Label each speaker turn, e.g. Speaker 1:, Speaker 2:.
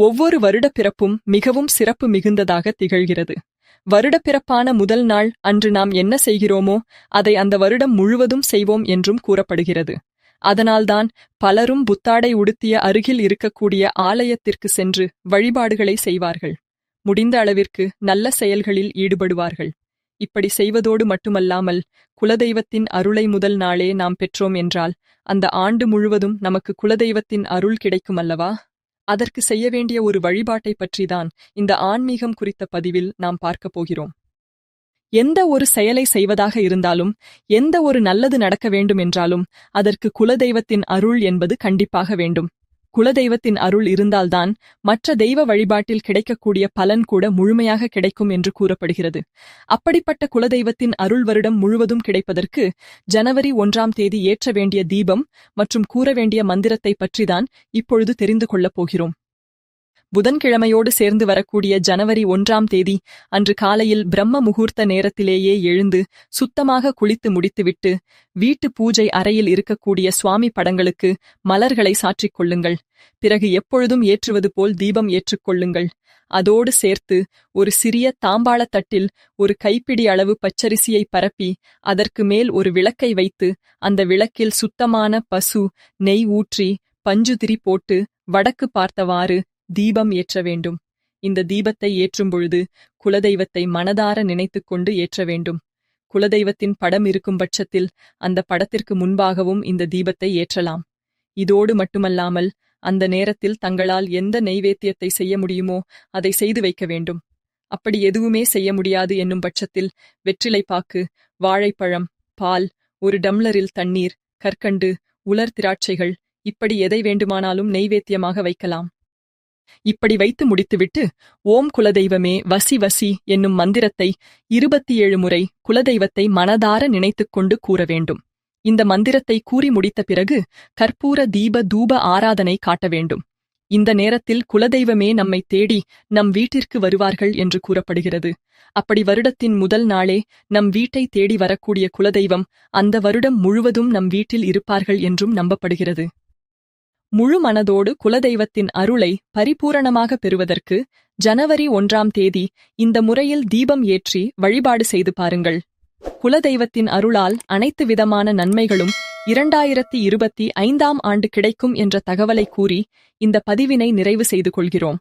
Speaker 1: ஒவ்வொரு வருடப்பிறப்பும் மிகவும் சிறப்பு மிகுந்ததாக திகழ்கிறது. வருடப்பிறப்பான முதல் நாள் அன்று நாம் என்ன செய்கிறோமோ அதை அந்த வருடம் முழுவதும் செய்வோம் என்றும் கூறப்படுகிறது. அதனால்தான் பலரும் புத்தாடை உடுத்திய அருகில் இருக்கக்கூடிய ஆலயத்திற்கு சென்று வழிபாடுகளை செய்வார்கள். முடிந்த அளவிற்கு நல்ல செயல்களில் ஈடுபடுவார்கள். இப்படி செய்வதோடு மட்டுமல்லாமல் குலதெய்வத்தின் அருளை முதல் நாளே நாம் பெற்றோம் என்றால் அந்த ஆண்டு முழுவதும் நமக்கு குலதெய்வத்தின் அருள் கிடைக்கும் அல்லவா அதற்கு செய்ய வேண்டிய ஒரு வழிபாட்டை பற்றிதான் இந்த ஆன்மீகம் குறித்த பதிவில் நாம் பார்க்கப் போகிறோம். எந்த ஒரு செயலை செய்வதாக இருந்தாலும் எந்த ஒரு நல்லது நடக்க வேண்டும் என்றாலும் அதற்கு குலதெய்வத்தின் அருள் என்பது கண்டிப்பாக வேண்டும். குலதெய்வத்தின் அருள் இருந்தால்தான் மற்ற தெய்வ வழிபாட்டில் கிடைக்கக்கூடிய பலன் கூட முழுமையாக கிடைக்கும் என்று கூறப்படுகிறது. அப்படிப்பட்ட குலதெய்வத்தின் அருள் வருடம் முழுவதும் கிடைப்பதற்கு ஜனவரி ஒன்றாம் தேதி ஏற்ற வேண்டிய தீபம் மற்றும் கூற வேண்டிய மந்திரத்தை பற்றிதான் இப்பொழுது தெரிந்து கொள்ளப் போகிறோம். புதன்கிழமையோடு சேர்ந்து வரக்கூடிய ஜனவரி ஒன்றாம் தேதி அன்று காலையில் பிரம்ம முகூர்த்த நேரத்திலேயே எழுந்து சுத்தமாக குளித்து முடித்துவிட்டு வீட்டு பூஜை அறையில் இருக்கக்கூடிய சுவாமி படங்களுக்கு மலர்களை சாற்றிக் கொள்ளுங்கள். பிறகு எப்பொழுதும் ஏற்றுவது போல் தீபம் ஏற்றுக்கொள்ளுங்கள் அதோடு சேர்த்து ஒரு சிறிய தாம்பாளத் தட்டில் ஒரு கைப்பிடி அளவு பச்சரிசியை பரப்பி அதற்கு மேல் ஒரு விளக்கை வைத்து அந்த விளக்கில் சுத்தமான பசு நெய் ஊற்றி பஞ்சுதிரி போட்டு வடக்கு பார்த்தவாறு தீபம் ஏற்ற வேண்டும். இந்த தீபத்தை ஏற்றும் பொழுது குலதெய்வத்தை மனதார நினைத்துக் கொண்டு ஏற்ற வேண்டும். குலதெய்வத்தின் படம் இருக்கும் பட்சத்தில் அந்த படத்திற்கு முன்பாகவும் இந்த தீபத்தை ஏற்றலாம். இதோடு மட்டுமல்லாமல் அந்த நேரத்தில் தங்களால் எந்த நெய்வேத்தியத்தை செய்ய முடியுமோ அதை செய்து வைக்க வேண்டும். அப்படி எதுவுமே செய்ய முடியாது என்னும் பட்சத்தில் வெற்றிலைப்பாக்கு வாழைப்பழம் பால் ஒரு டம்ளரில் தண்ணீர் கற்கண்டு உலர் திராட்சைகள் இப்படி எதை வேண்டுமானாலும் நெய்வேத்தியமாக வைக்கலாம். இப்படி வைத்து முடித்துவிட்டு ஓம் குலதெய்வமே வசி வசி என்னும் மந்திரத்தை இருபத்தி ஏழு முறை குலதெய்வத்தை மனதார நினைத்துக் கொண்டு கூற வேண்டும். இந்த மந்திரத்தை கூறி முடித்த பிறகு கற்பூர தீப தூப ஆராதனை காட்ட வேண்டும். இந்த நேரத்தில் குலதெய்வமே நம்மை தேடி நம் வீட்டிற்கு வருவார்கள் என்று கூறப்படுகிறது. அப்படி வருடத்தின் முதல் நாளே நம் வீட்டை தேடி வரக்கூடிய குலதெய்வம் அந்த வருடம் முழுவதும் நம் வீட்டில் இருப்பார்கள் என்றும் நம்பப்படுகிறது. முழு மனதோடு குலதெய்வத்தின் அருளை பரிபூரணமாக பெறுவதற்கு ஜனவரி ஒன்றாம் தேதி இந்த முறையில் தீபம் ஏற்றி வழிபாடு செய்து பாருங்கள். குலதெய்வத்தின் அருளால் அனைத்து விதமான நன்மைகளும் இரண்டாயிரத்தி இருபத்தி ஐந்தாம் ஆண்டு கிடைக்கும் என்ற தகவலை கூறி இந்த பதிவினை நிறைவு செய்து கொள்கிறோம்.